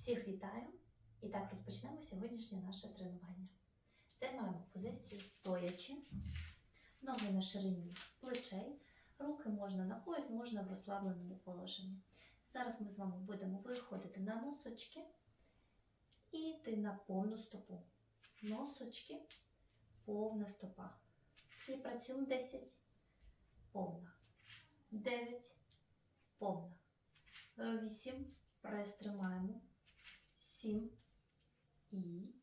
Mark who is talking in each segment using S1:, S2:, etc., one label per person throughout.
S1: Всіх вітаю! І так розпочнемо сьогоднішнє наше тренування. Займаємо позицію стоячи, ноги на ширині плечей, руки можна на пояс, можна в розслабленому положенні. Зараз ми з вами будемо виходити на носочки і йти на повну стопу. Носочки, повна стопа. І працюємо 10, повна. 9, повна. 8, прес тримаємо. 7 і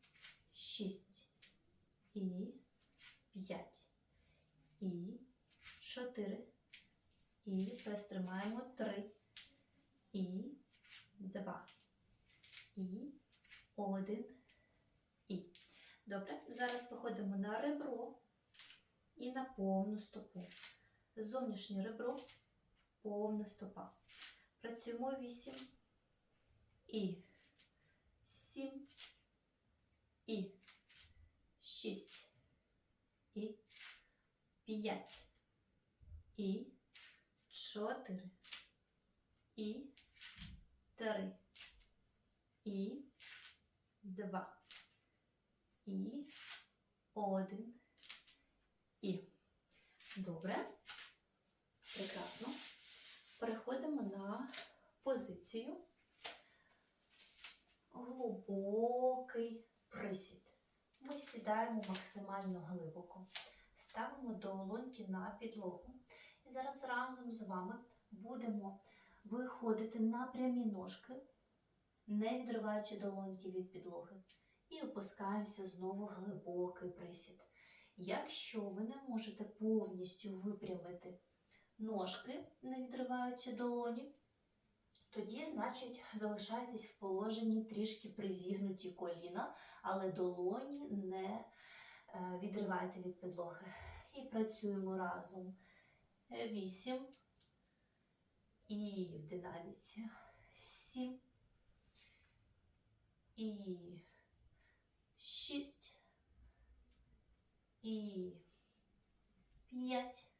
S1: 6 і 5 і 4 і прес тримаємо 3 і 2 і 1 і. Добре, зараз виходимо на ребро і на повну стопу. Зовнішнє ребро, повна стопа. Працюємо 8 і 7 і 6 і 5 і 4 і 3 і 2 і 1 і. Добре. Прекрасно. Переходимо на позицію глибокий присід. Ми сідаємо максимально глибоко, ставимо долоньки на підлогу. І зараз разом з вами будемо виходити на прямі ножки, не відриваючи долоньки від підлоги. І опускаємося знову в глибокий присід. Якщо ви не можете повністю випрямити ножки, не відриваючи долоні, тоді, значить, залишайтесь в положенні трішки призігнуті коліна, але долоні не відривайте від підлоги. І працюємо разом. Вісім. І в динаміці. Сім. І шість. І п'ять.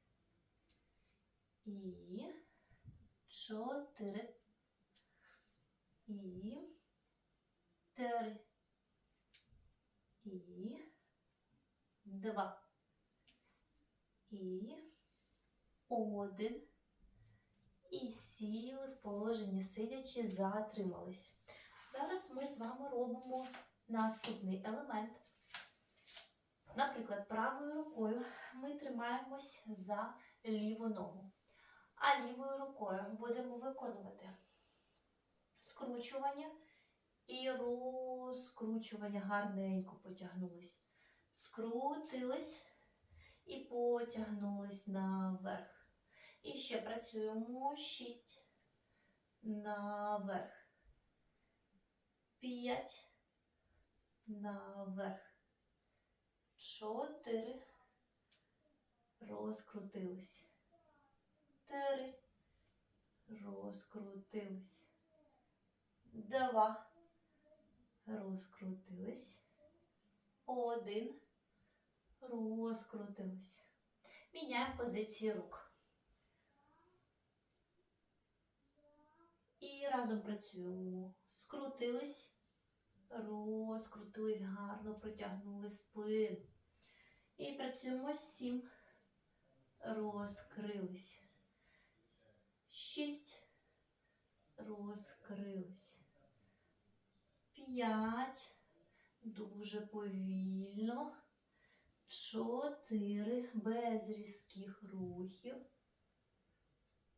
S1: І чотири. І три. І два. І один. І сіли в положенні сидячи, затримались. Зараз ми з вами робимо наступний елемент. Наприклад, правою рукою ми тримаємось за ліву ногу, а лівою рукою будемо виконувати скручування і розкручування. Гарненько потягнулись. Скрутились і потягнулись наверх. І ще працюємо 6 наверх. 5 наверх. 4 розкрутились. 3 розкрутились. Два. Розкрутились. Один. Розкрутились. Міняємо позиції рук. І разом працюємо. Скрутились, розкрутились гарно, протягнули спину. І працюємо сім. Розкрились. Шість. Розкрились. П'ять. Дуже повільно. Чотири. Без різких рухів.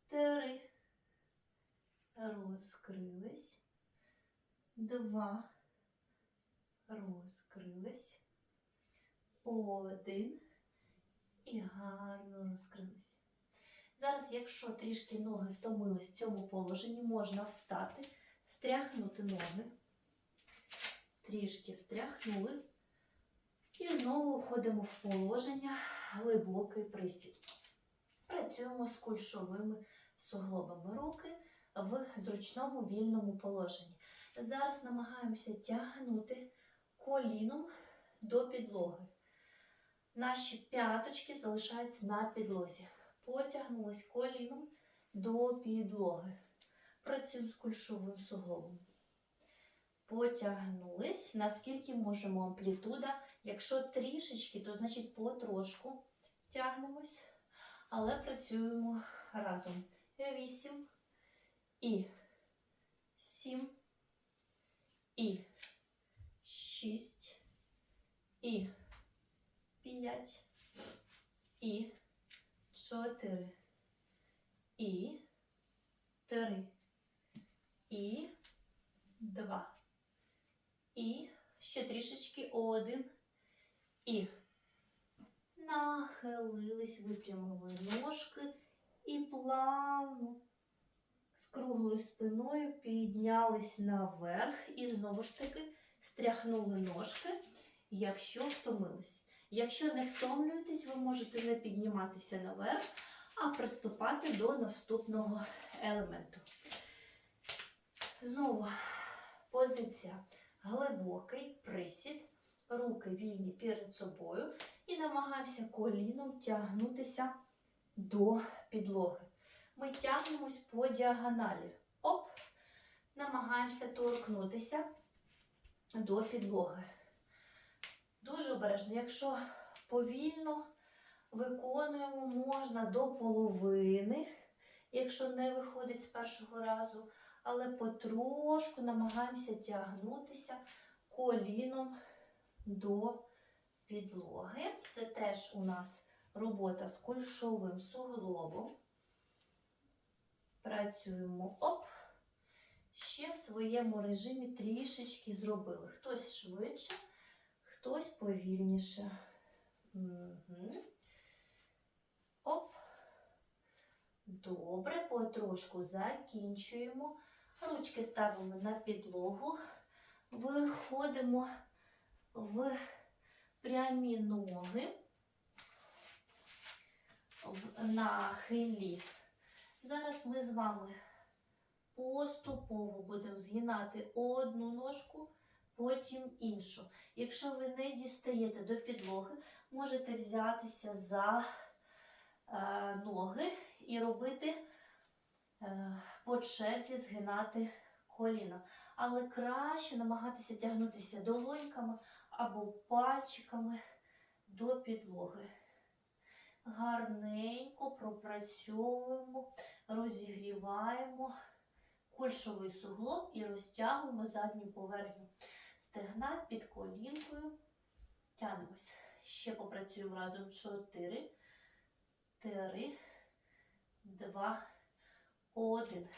S1: Три. Розкрились. Два. Розкрились. Один. І гарно розкрились. Зараз, якщо трішки ноги втомились в цьому положенні, можна встати, встряхнути ноги. Трішки встряхнули. І знову входимо в положення глибокий присід. Працюємо з кульшовими суглобами руки в зручному вільному положенні. Зараз намагаємося тягнути коліном до підлоги. Наші п'яточки залишаються на підлозі. Потягнулись коліном до підлоги. Працюємо з кульшовим суглобом. Потягнулись, наскільки можемо амплітуда. Якщо трішечки, то значить потрошку тягнемось, але працюємо разом. Вісім і сім і шість і п'ять і чотири і три і два. І ще трішечки один. І нахилились, випрямили ножки і плавно з круглою спиною піднялись наверх і знову ж таки стряхнули ножки, якщо втомились. Якщо не втомлюєтесь, ви можете не підніматися наверх, а приступати до наступного елементу. Знову позиція глибокий присід, руки вільні перед собою і намагаємося коліном тягнутися до підлоги. Ми тягнемось по діагоналі. Оп! Намагаємося торкнутися до підлоги. Дуже обережно, якщо повільно виконуємо, можна до половини, якщо не виходить з першого разу, але потрошку намагаємося тягнутися коліном до підлоги. Це теж у нас робота з кульшовим суглобом. Працюємо оп. Ще в своєму режимі трішечки зробили. Хтось швидше, хтось повільніше. Угу. Оп. Добре, потрошку закінчуємо. Ручки ставимо на підлогу. Виходимо в прямі ноги. В нахилі. Зараз ми з вами поступово будемо згинати одну ножку, потім іншу. Якщо ви не дістаєте до підлоги, можете взятися за е, ноги і робити по черзі згинати коліна. Але краще намагатися тягнутися долоньками або пальчиками до підлоги. Гарненько пропрацьовуємо, розігріваємо кульшовий суглоб і розтягуємо задню поверхню стегна під колінкою. Тягнемось. Ще попрацюємо разом 4, 3, 2, 1.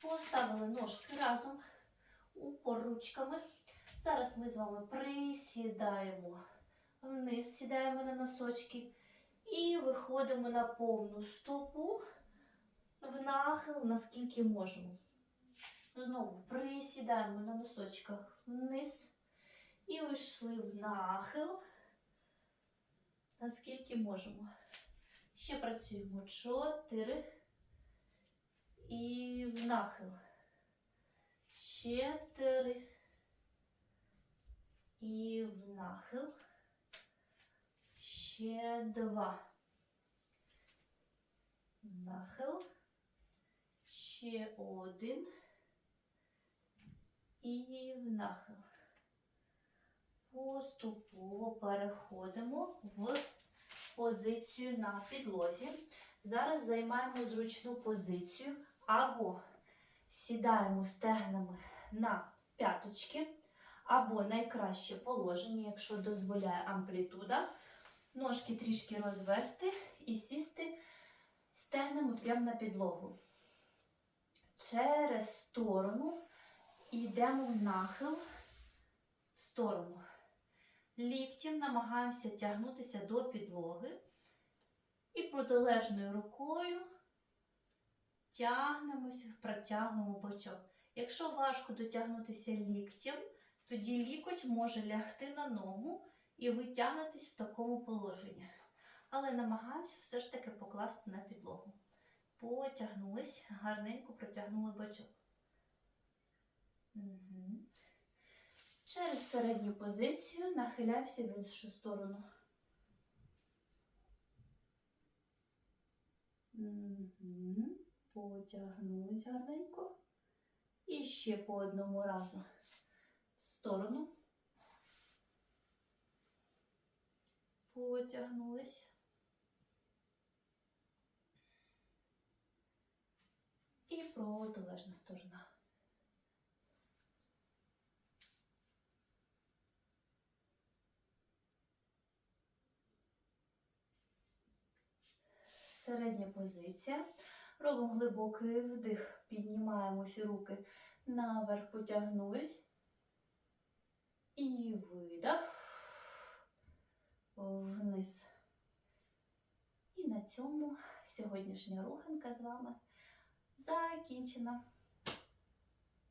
S1: Поставили ножки разом упор ручками. Зараз ми з вами присідаємо вниз, сідаємо на носочки і виходимо на повну стопу в нахил, наскільки можемо. Знову присідаємо на носочках вниз і вийшли в нахил, наскільки можемо. Ще працюємо 4 і в нахил. Ще 3 і в нахил. Ще 2. Нахил. Ще один. І в нахил. Поступово переходимо в позицію на підлозі. Зараз займаємо зручну позицію або сідаємо стегнами на п'яточки, або найкраще положення, якщо дозволяє амплітуда, ножки трішки розвести і сісти стегнами прямо на підлогу. Через сторону йдемо в нахил в сторону. Ліктем намагаємося тягнутися до підлоги. І протилежною рукою тягнемося, протягуємо бочок. Якщо важко дотягнутися ліктем, тоді лікоть може лягти на ногу і ви тягнетесь в такому положенні. Але намагаємося все ж таки покласти на підлогу. Потягнулись, гарненько протягнули бочок. Угу. Через середню позицію нахиляємося в іншу сторону. Угу. Потягнулись гарненько. І ще по одному разу. в сторону. Потягнулись. І протилежна сторона. Середня позиція. Робимо глибокий вдих, піднімаємося руки наверх, потягнулись. І видих вниз. І на цьому сьогоднішня руханка з вами закінчена.